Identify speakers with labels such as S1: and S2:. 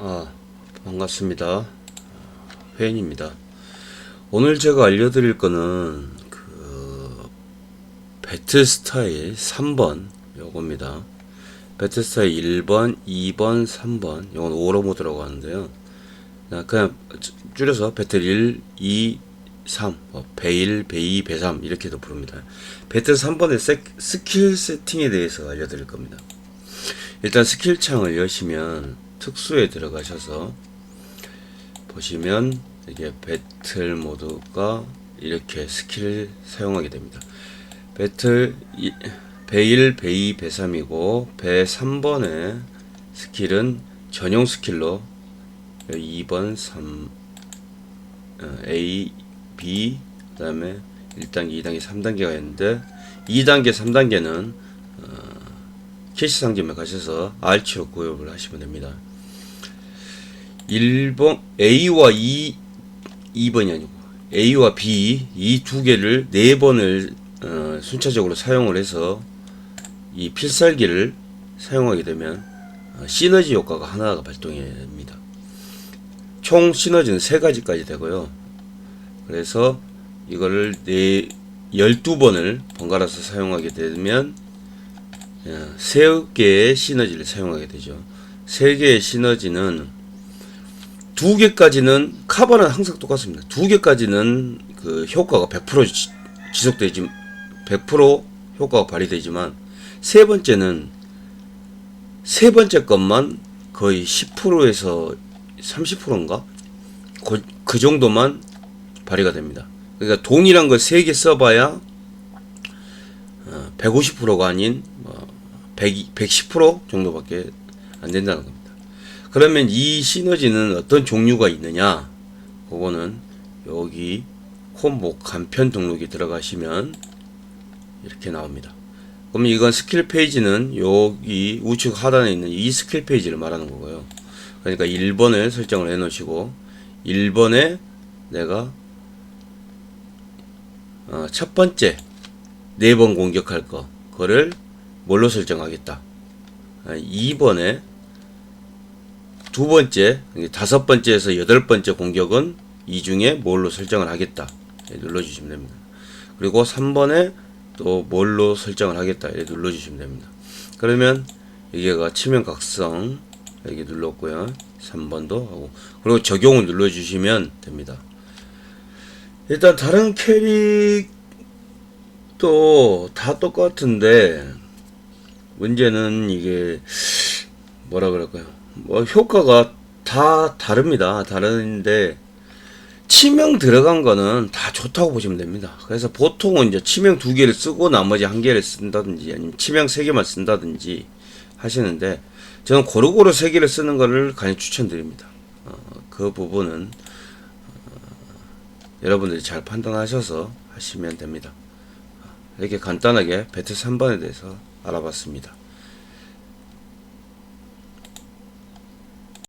S1: 아, 반갑습니다. 회인입니다. 오늘 제가 알려드릴 거는 그 배틀 스타일 3번 요겁니다. 배틀 스타일 1번, 2번, 3번 요건 오로 모드라고 하는데요. 나 그냥 줄여서 배틀 1, 2, 3, 뭐 배1, 배2, 배3 이렇게도 부릅니다. 배틀 3번의 세, 스킬 세팅에 대해서 알려드릴 겁니다. 일단 스킬 창을 여시면 특수에 들어가셔서 보시면 이게 배틀 모드가 이렇게 스킬을 사용하게 됩니다. 배틀 이- 배1, 배2, 배3이고 배3번의 스킬은 전용 스킬로 2번, 3, 어, A, B, 그 다음에 1단계, 2단계, 3단계가 있는데 2단계, 3단계는 캐시 상점에 가셔서 알치로 구입을 하시면 됩니다. 1번 A와 2 2번이 아니고 A와 B 이 두 개를 네 번을 어, 순차적으로 사용을 해서 이 필살기를 사용하게 되면 어, 시너지 효과가 하나가 발동이 됩니다. 총 시너지는 세 가지까지 되고요. 그래서 이거를 네 12번을 번갈아서 사용하게 되면 어, 세 개의 시너지를 사용하게 되죠. 세 개의 시너지는 두 개까지는 카바는 항상 똑같습니다. 두 개까지는 그 효과가 100% 지- 지속되지 100% 효과가 발휘되지만 세 번째는 세 번째 것만 거의 10%에서 30%인가 그, 그 정도만 발휘가 됩니다. 그러니까 동일한 걸 세 개 써봐야 어, 150%가 아닌 뭐 100, 110% 정도밖에 안 된다는 겁니다. 그러면 이 시너지는 어떤 종류가 있느냐? 그거는 여기 콤보 간편 등록이 들어가시면 이렇게 나옵니다. 그럼 이건 스킬 페이지는 여기 우측 하단에 있는 이 스킬 페이지를 말하는 거고요. 그러니까 1번을 설정을 해 놓으시고 1번에 내가 어, 첫 번째 네 번 공격할 거 그거를 뭘로 설정하겠다. 아, 2번에 두 번째, 다섯 번째에서 여덟 번째 공격은 이 중에 뭘로 설정을 하겠다. 예, 눌러주시면 됩니다. 그리고 3번에 또 뭘로 설정을 하겠다. 예, 눌러주시면 됩니다. 그러면 이게가 치명 각성 여기 눌렀고요. 3번도 하고 그리고 적용을 눌러주시면 됩니다. 일단 다른 캐릭도 다 똑같은데 문제는 이게 뭐라 그럴까요? 뭐 효과가 다 다릅니다. 다른데 치명 들어간 거는 다 좋다고 보시면 됩니다. 그래서 보통은 이제 치명 두 개를 쓰고 나머지 한 개를 쓴다든지 아니면 치명 세 개만 쓴다든지 하시는데 저는 고루고루 세 개를 쓰는 거를 강히 추천드립니다. 어, 그 부분은 어, 여러분들이 잘 판단하셔서 하시면 됩니다. 이렇게 간단하게 배틀 3번에 대해서 알아봤습니다.